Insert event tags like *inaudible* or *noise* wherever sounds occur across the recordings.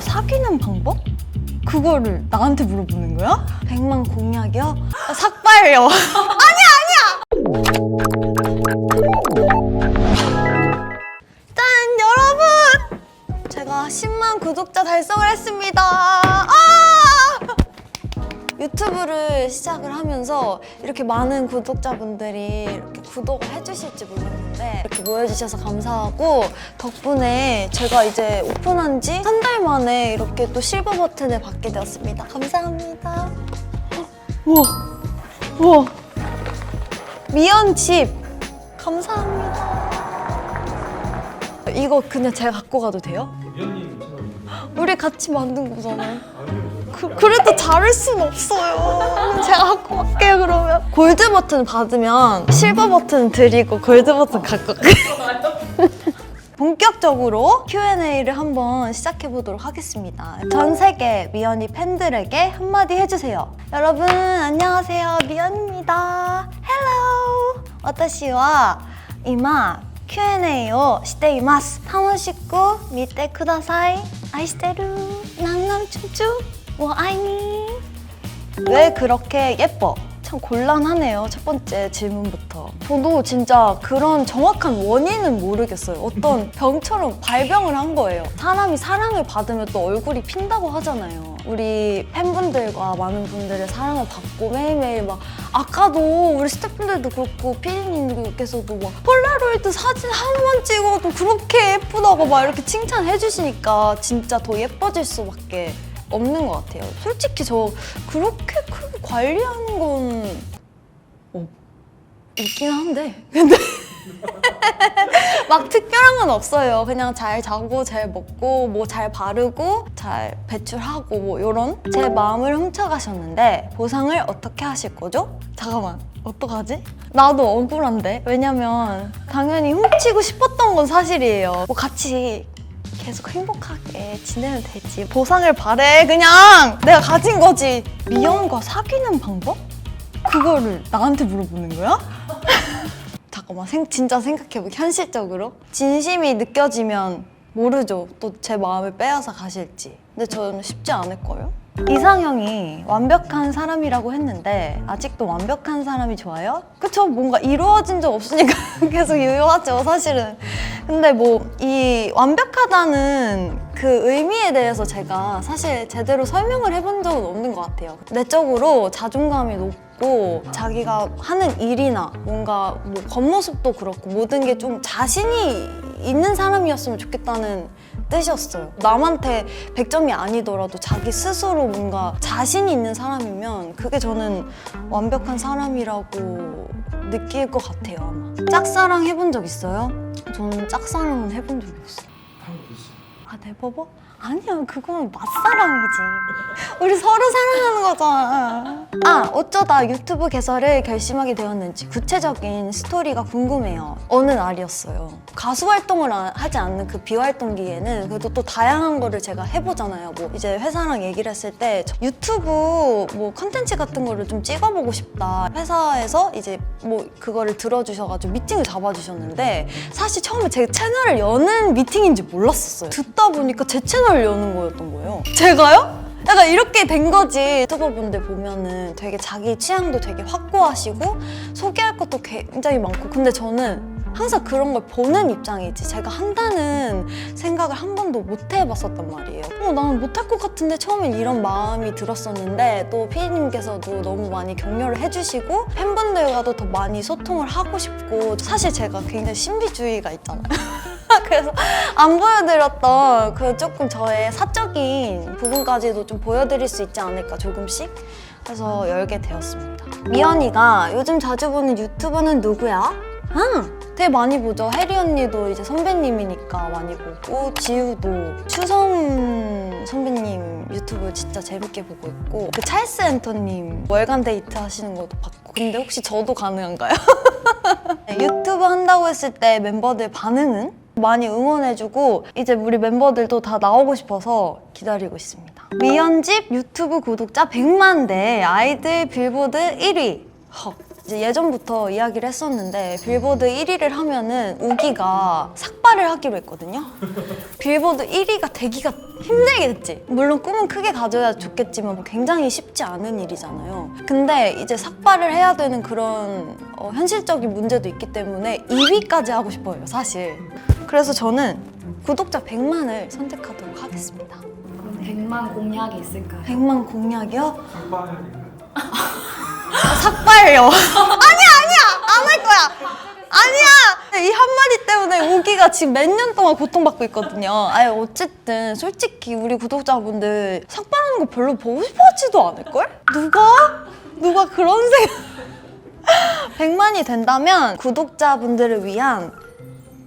사귀는 방법? 그거를 나한테 물어보는 거야? 백만 공약이요? 아, 삭발요. *laughs* 아니야, 아니야! 짠, 여러분! 제가 10만 구독자 달성을 했습니다. 아! 유튜브를 시작을 하면서 이렇게 많은 구독자분들이 이렇게 구독을 해주실지 몰랐는데 이렇게 모여주셔서 감사하고 덕분에 제가 이제 오픈한 지 한 달 만에 이렇게 또 실버 버튼을 받게 되었습니다. 감사합니다. 우와, 우와. 미연 집 감사합니다. 이거 그냥 제가 갖고 가도 돼요? 우리 같이 만든 거잖아요. 그, 그래도 자를 순 없어요. 제가 갖고 갈게요, 그러면. 골드 버튼 받으면 실버 버튼 드리고 골드 버튼 갖고 갈게요. *laughs* 본격적으로 Q&A를 한번 시작해 보도록 하겠습니다. 전 세계 미연이 팬들에게 한마디 해주세요. 여러분, 안녕하세요. 미연입니다. 헬로! 私は今 Q&A をしています。楽しく見てください。愛してる。낭낭 춤추. 뭐 아이니? 왜 그렇게 예뻐? 참 곤란하네요. 첫 번째 질문부터. 저도 진짜 그런 정확한 원인은 모르겠어요. 어떤 *laughs* 병처럼 발병을 한 거예요. 사람이 사랑을 받으면 또 얼굴이 핀다고 하잖아요. 우리 팬분들과 많은 분들의 사랑을 받고 매일매일 막 아까도 우리 스태프분들도 그렇고 피디님들께서도 막 폴라로이드 사진 한 번 찍어도 그렇게 예쁘다고 막 이렇게 칭찬해 주시니까 진짜 더 예뻐질 수밖에 없는 것 같아요. 솔직히 저 그렇게 크게 관리하는 건 어, 있긴 한데 *laughs* 근데 막 특별한 건 없어요. 그냥 잘 자고 잘 먹고 뭐 잘 바르고 잘 배출하고 뭐 이런 제 마음을 훔쳐가셨는데 보상을 어떻게 하실 거죠? 잠깐만 어떡하지? 나도 억울한데 왜냐면 당연히 훔치고 싶었던 건 사실이에요. 뭐 같이 계속 행복하게 지내면 되지. 보상을 바래. 그냥 내가 가진 거지. 미연과 사귀는 방법? 그거를 나한테 물어보는 거야? *laughs* 잠깐만, 생, 진짜 생각해보기 현실적으로. 진심이 느껴지면 모르죠. 또 제 마음을 빼앗아 가실지. 근데 저는 쉽지 않을걸요? 이상형이 완벽한 사람이라고 했는데 아직도 완벽한 사람이 좋아요? 그쵸? 뭔가 이루어진 적 없으니까 *laughs* 계속 유효하죠 사실은. 근데 뭐 이 완벽하다는 그 의미에 대해서 제가 사실 제대로 설명을 해본 적은 없는 것 같아요. 내적으로 자존감이 높고 자기가 하는 일이나 뭔가 뭐 겉모습도 그렇고 모든 게 좀 자신이 있는 사람이었으면 좋겠다는 뜻이었어요. 남한테 100점이 아니더라도 자기 스스로 뭔가 자신이 있는 사람이면 그게 저는 완벽한 사람이라고 느낄 것 같아요, 아마. 짝사랑 해본 적 있어요? 저는 짝사랑은 해본 적이 없어요. 아, 네버버? 아니야, 그건 맛사랑이지. 우리 서로 사랑하는 거잖아. 아, 어쩌다 유튜브 개설을 결심하게 되었는지 구체적인 스토리가 궁금해요. 어느 날이었어요. 가수 활동을 아- 하지 않는 그 비활동기에는 그래도 또 다양한 거를 제가 해보잖아요. 뭐 이제 회사랑 얘기를 했을 때저 유튜브 뭐 컨텐츠 같은 거를 좀 찍어보고 싶다. 회사에서 이제 뭐 그거를 들어주셔가지고 미팅을 잡아주셨는데 사실 처음에 제 채널을 여는 미팅인지 몰랐었어요. 듣다 보니까 제 채널을 여는 거였던 거예요. 제가요? 약간 이렇게 된 거지. 유튜버분들 보면은 되게 자기 취향도 되게 확고하시고 소개할 것도 굉장히 많고 근데 저는 항상 그런 걸 보는 입장이지 제가 한다는 생각을 한 번도 못 해봤었단 말이에요. 어, 나는 못할 것 같은데 처음엔 이런 마음이 들었었는데 또 피디님께서도 너무 많이 격려를 해주시고 팬분들과도 더 많이 소통을 하고 싶고 사실 제가 굉장히 신비주의가 있잖아요. *laughs* 그래서 안 보여드렸던 그 조금 저의 사적인 부분까지도 좀 보여드릴 수 있지 않을까 조금씩 해서 열게 되었습니다. 미연이가 요즘 자주 보는 유튜버는 누구야? 응, 되게 많이 보죠. 혜리 언니도 이제 선배님이니까 많이 보고 지우도 추성 선배님 유튜브 진짜 재밌게 보고 있고 그 찰스 앤터님 월간 데이트 하시는 것도 봤고 근데 혹시 저도 가능한가요? *laughs* 네, 유튜브 한다고 했을 때 멤버들 반응은? 많이 응원해주고 이제 우리 멤버들도 다 나오고 싶어서 기다리고 있습니다. 미연집 유튜브 구독자 100만 대 아이들 빌보드 1위. 헉. 이제 예전부터 이야기를 했었는데 빌보드 1위를 하면은 우기가 삭발을 하기로 했거든요. 빌보드 1위가 되기가 힘들겠지. 물론 꿈은 크게 가져야 좋겠지만 뭐 굉장히 쉽지 않은 일이잖아요. 근데 이제 삭발을 해야 되는 그런 어, 현실적인 문제도 있기 때문에 2위까지 하고 싶어요, 사실. 그래서 저는 구독자 100만을 선택하도록 하겠습니다. 그럼 100만 공약이 있을까요? 100만 공약이요? 삭발해야 될까요? *laughs* 삭발요. *laughs* 아니야, 아니야, 안 할 거야. 아니야. 이 한마디 때문에 우기가 지금 몇 년 동안 고통받고 있거든요. 아니 어쨌든 솔직히 우리 구독자분들 삭발하는 거 별로 보고 싶어하지도 않을 걸? 누가? 누가 그런 생각? 100만이 *laughs* 된다면 구독자분들을 위한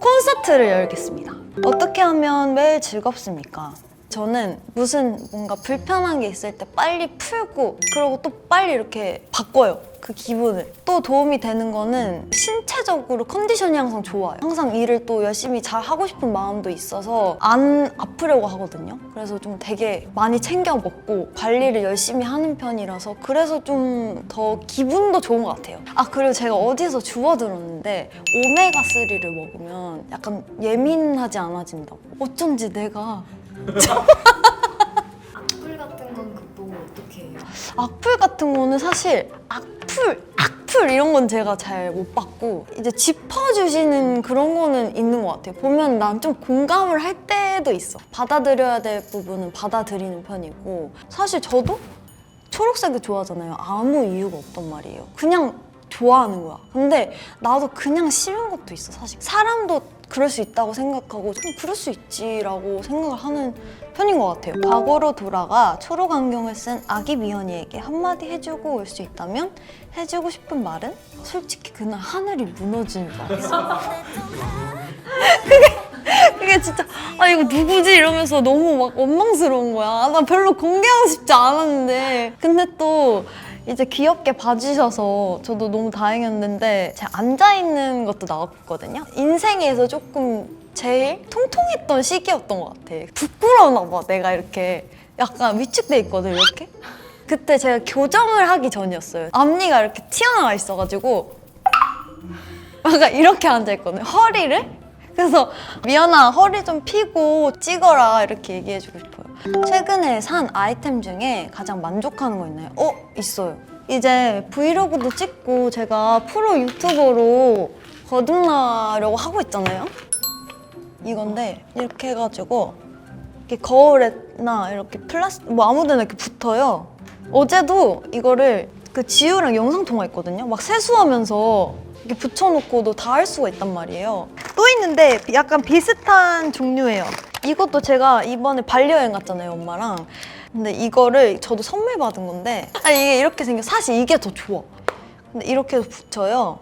콘서트를 열겠습니다. 어떻게 하면 매일 즐겁습니까? 저는 무슨 뭔가 불편한 게 있을 때 빨리 풀고 그러고 또 빨리 이렇게 바꿔요. 그 기분을. 또 도움이 되는 거는 신체적으로 컨디션이 항상 좋아요. 항상 일을 또 열심히 잘 하고 싶은 마음도 있어서 안 아프려고 하거든요. 그래서 좀 되게 많이 챙겨 먹고 관리를 열심히 하는 편이라서 그래서 좀 더 기분도 좋은 것 같아요. 아 그리고 제가 어디서 주워 들었는데 오메가 3를 먹으면 약간 예민하지 않아진다고. 어쩐지 내가 악플 같은 건 그또 어떻게 해요? 악플 같은 거는 사실 악플, 악플 이런 건 제가 잘 못 받고 이제 짚어주시는 그런 거는 있는 것 같아요. 보면 난 좀 공감을 할 때도 있어. 받아들여야 될 부분은 받아들이는 편이고 사실 저도 초록색을 좋아하잖아요. 아무 이유가 없단 말이에요. 그냥 좋아하는 거야. 근데 나도 그냥 싫은 것도 있어, 사실. 사람도 그럴 수 있다고 생각하고 좀 그럴 수 있지라고 생각을 하는 편인 것 같아요. 과거로 돌아가 초록 안경을 쓴 아기 미연이에게 한마디 해주고 올 수 있다면 해주고 싶은 말은 솔직히 그날 하늘이 무너지는 줄 알았어. 그게 그게 진짜 아 이거 누구지 이러면서 너무 막 원망스러운 거야. 아, 나 별로 공개하고 싶지 않았는데 근데 또 이제 귀엽게 봐주셔서 저도 너무 다행이었는데 제가 앉아 있는 것도 나왔거든요. 인생에서 조금 제일 통통했던 시기였던 것 같아. 부끄러웠나 봐 내가 이렇게 약간 위축돼 있거든 이렇게. 그때 제가 교정을 하기 전이었어요. 앞니가 이렇게 튀어나와 있어가지고 *laughs* 약간 이렇게 앉아있거든요. 허리를. 그래서 미연아 허리 좀 피고 찍어라 이렇게 얘기해주고 싶어요. 최근에 산 아이템 중에 가장 만족하는 거 있나요? 어? 있어요. 이제 브이로그도 찍고 제가 프로 유튜버로 거듭나려고 하고 있잖아요. 이건데 이렇게 해가지고 이렇게 거울에나 이렇게 플라스틱 뭐 아무데나 이렇게 붙어요. 어제도 이거를 그 지우랑 영상 통화 했거든요. 막 세수하면서 이렇게 붙여놓고도 다 할 수가 있단 말이에요. 또 있는데 약간 비슷한 종류예요. 이것도 제가 이번에 반려여행 갔잖아요, 엄마랑. 근데 이거를 저도 선물 받은 건데 아 이게 이렇게 생겨 사실 이게 더 좋아. 근데 이렇게 해서 붙여요.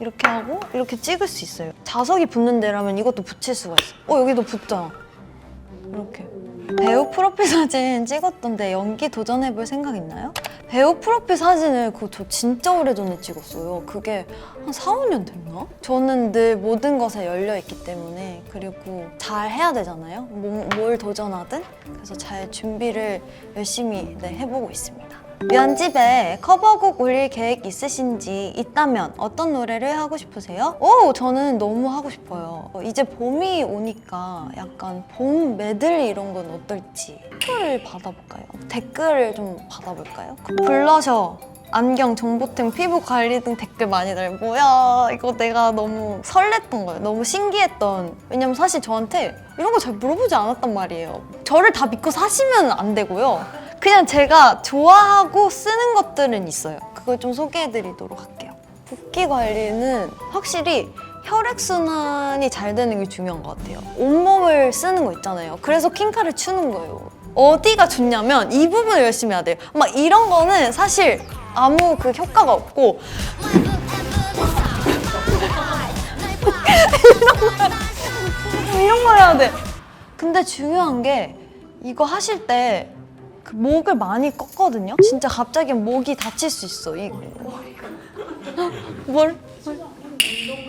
이렇게 하고 이렇게 찍을 수 있어요. 자석이 붙는 데라면 이것도 붙일 수가 있어. 어 여기도 붙잖아. 이렇게. 배우 프로필 사진 찍었던데 연기 도전해볼 생각 있나요? 배우 프로필 사진을 그거 저 진짜 오래전에 찍었어요. 그게 한 4, 5년 됐나? 저는 늘 모든 것에 열려있기 때문에 그리고 잘 해야 되잖아요. 뭐- 뭘 도전하든. 그래서 잘 준비를 열심히 네, 해보고 있습니다. 면집에 커버곡 올릴 계획 있으신지 있다면 어떤 노래를 하고 싶으세요? 오, 저는 너무 하고 싶어요. 어, 이제 봄이 오니까 약간 봄 메들리 이런 건 어떨지 투표를 받아볼까요? 댓글을 좀 받아볼까요? 블러셔, 안경, 정보템, 피부 관리 등 댓글 많이 달. 뭐야, 이거 내가 너무 설렜던 거예요. 너무 신기했던. 왜냐면 사실 저한테 이런 거 잘 물어보지 않았단 말이에요. 저를 다 믿고 사시면 안 되고요. 그냥 제가 좋아하고 쓰는 것들은 있어요. 그걸 좀 소개해드리도록 할게요. 붓기 관리는 확실히 혈액순환이 잘 되는 게 중요한 것 같아요. 온몸을 쓰는 거 있잖아요. 그래서 킹카를 추는 거예요. 어디가 좋냐면 이 부분을 열심히 해야 돼요. 막 이런 거는 사실 아무 그 효과가 없고 *laughs* 이런 거 해야 돼. 근데 중요한 게 이거 하실 때 그 목을 많이 꺾거든요. 진짜 갑자기 목이 다칠 수 있어. 이 뭘? 운동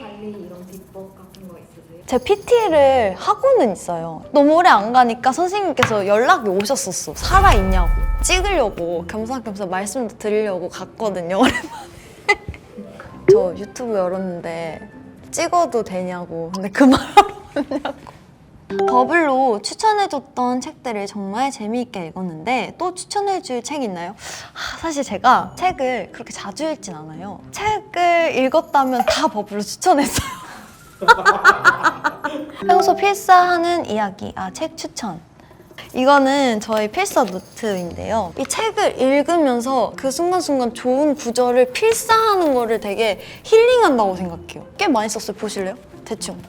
관리 이런 비법 같은 거 있으세요? 제 PT를 하고는 있어요. 너무 오래 안 가니까 선생님께서 연락이 오셨었어. 살아있냐고. 찍으려고 겸사겸사 말씀도 드리려고 갔거든요. 오랜만에. *laughs* 저 유튜브 열었는데 찍어도 되냐고. 근데 그 말 *laughs* 하냐고. 버블로 추천해줬던 책들을 정말 재미있게 읽었는데 또 추천해줄 책 있나요? 아, 사실 제가 책을 그렇게 자주 읽진 않아요. 책을 읽었다면 다 버블로 추천했어요. *laughs* 평소 필사하는 이야기, 아, 책 추천. 이거는 저희 필사 노트인데요. 이 책을 읽으면서 그 순간순간 좋은 구절을 필사하는 거를 되게 힐링한다고 생각해요. 꽤 많이 썼어요. 보실래요? 대충.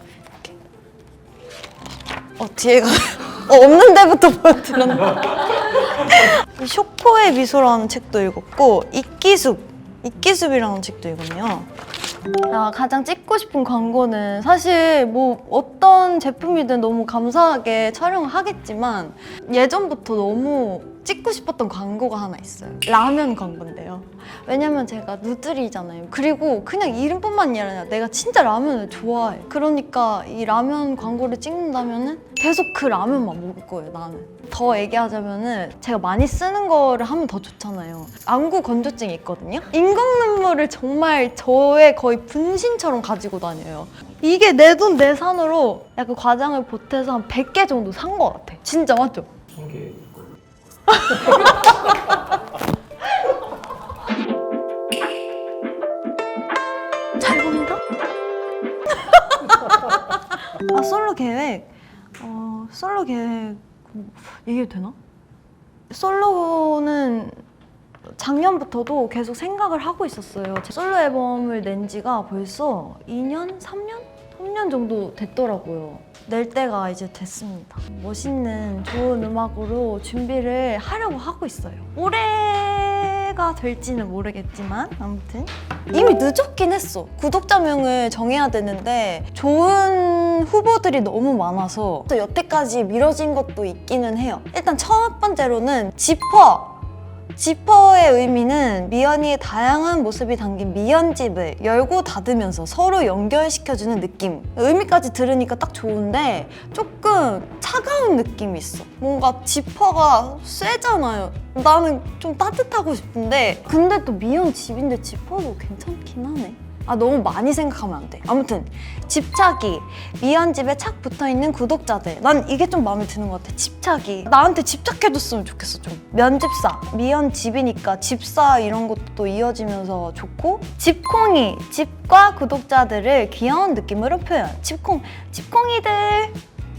어, 뒤에 가. *laughs* 어, 없는 데부터 보여드렸네. *laughs* 이 쇼코의 미소라는 책도 읽었고, 이끼숲. 이끼숲이라는 책도 읽었네요. 아, 가장 찍고 싶은 광고는 사실 뭐 어떤 제품이든 너무 감사하게 촬영을 하겠지만 예전부터 너무 찍고 싶었던 광고가 하나 있어요. 라면 광고인데요. 왜냐면 제가 누들이잖아요. 그리고 그냥 이름뿐만이 아니라 내가 진짜 라면을 좋아해. 그러니까 이 라면 광고를 찍는다면은 계속 그 라면만 먹을 거예요, 나는. 더 얘기하자면은 제가 많이 쓰는 거를 하면 더 좋잖아요. 안구 건조증이 있거든요. 인공 눈물을 정말 저의 거의 분신처럼 가지고 다녀요. 이게 내 돈 내 산으로 약간 과장을 보태서 한 100개 정도 산거 같아. 진짜 맞죠? 있고. *laughs* 잘 보인다? *laughs* 아 솔로 계획 어 솔로 계획 뭐, 얘기해도 되나? 솔로는 작년부터도 계속 생각을 하고 있었어요. 제 솔로 앨범을 낸 지가 벌써 2년, 3년? 3년 정도 됐더라고요. 낼 때가 이제 됐습니다. 멋있는 좋은 음악으로 준비를 하려고 하고 있어요. 올해가 될지는 모르겠지만 아무튼 이미 늦었긴 했어. 구독자명을 정해야 되는데 좋은 후보들이 너무 많아서 또 여태까지 미뤄진 것도 있기는 해요. 일단 첫 번째로는 지퍼. 지퍼의 의미는 미연이의 다양한 모습이 담긴 미연집을 열고 닫으면서 서로 연결시켜주는 느낌. 의미까지 들으니까 딱 좋은데 조금 차가운 느낌이 있어. 뭔가 지퍼가 쇠잖아요. 나는 좀 따뜻하고 싶은데 근데 또 미연 집인데 지퍼도 괜찮긴 하네. 아 너무 많이 생각하면 안 돼. 아무튼 집착이 미연 집에 착 붙어 있는 구독자들. 난 이게 좀 마음에 드는 것 같아. 집착이 나한테 집착해줬으면 좋겠어 좀. 면집사 미연 집이니까 집사 이런 것도 이어지면서 좋고 집콩이 집과 구독자들을 귀여운 느낌으로 표현. 집콩 집콩이들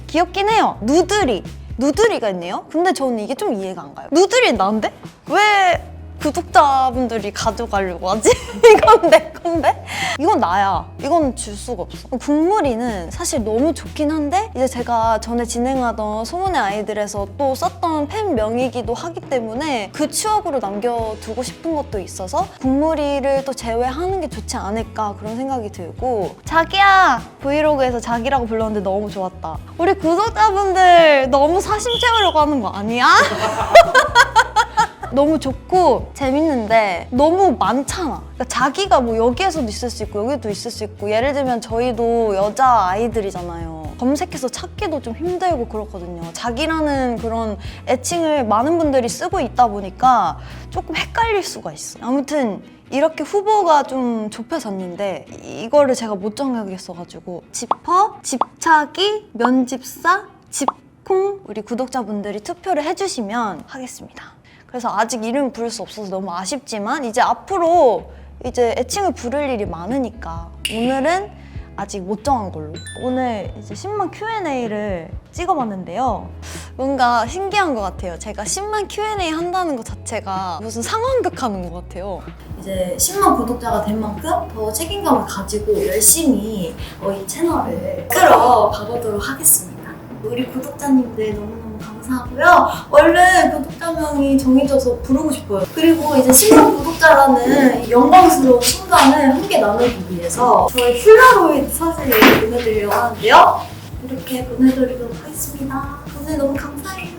귀엽긴 해요. 누드리 누드리가 있네요. 근데 저는 이게 좀 이해가 안 가요. 누드리 난데 왜? 구독자분들이 가져가려고 하지? *laughs* 이건 내 건데? 이건 나야. 이건 줄 수가 없어. 국물이는 사실 너무 좋긴 한데 이제 제가 전에 진행하던 소문의 아이들에서 또 썼던 팬명이기도 하기 때문에 그 추억으로 남겨두고 싶은 것도 있어서 국물이를 또 제외하는 게 좋지 않을까 그런 생각이 들고 자기야 브이로그에서 자기라고 불렀는데 너무 좋았다. 우리 구독자분들 너무 사심 채우려고 하는 거 아니야? *laughs* 너무 좋고 재밌는데 너무 많잖아. 그러니까 자기가 뭐 여기에서도 있을 수 있고 여기도 있을 수 있고 예를 들면 저희도 여자 아이들이잖아요. 검색해서 찾기도 좀 힘들고 그렇거든요. 자기라는 그런 애칭을 많은 분들이 쓰고 있다 보니까 조금 헷갈릴 수가 있어. 아무튼 이렇게 후보가 좀 좁혀졌는데 이- 이거를 제가 못 정하겠어가지고 지퍼, 집착이, 면집사, 집콩 우리 구독자분들이 투표를 해주시면 하겠습니다. 그래서 아직 이름 부를 수 없어서 너무 아쉽지만 이제 앞으로 이제 애칭을 부를 일이 많으니까 오늘은 아직 못 정한 걸로. 오늘 이제 10만 Q&A를 찍어봤는데요. 뭔가 신기한 것 같아요. 제가 10만 Q&A 한다는 것 자체가 무슨 상황극 하는 것 같아요. 이제 10만 구독자가 된 만큼 더 책임감을 가지고 열심히 어, 이 채널을 끌어가보도록 하겠습니다. 우리 구독자님들 너무너무 감사하고요. 얼른 구독자명이 정해져서 부르고 싶어요. 그리고 이제 10만 구독자라는 이 영광스러운 순간을 함께 나누기 위해서 저희 폴라로이드 사진을 보내드리려고 하는데요. 이렇게 보내드리도록 하겠습니다. 오늘 너무 감사해요.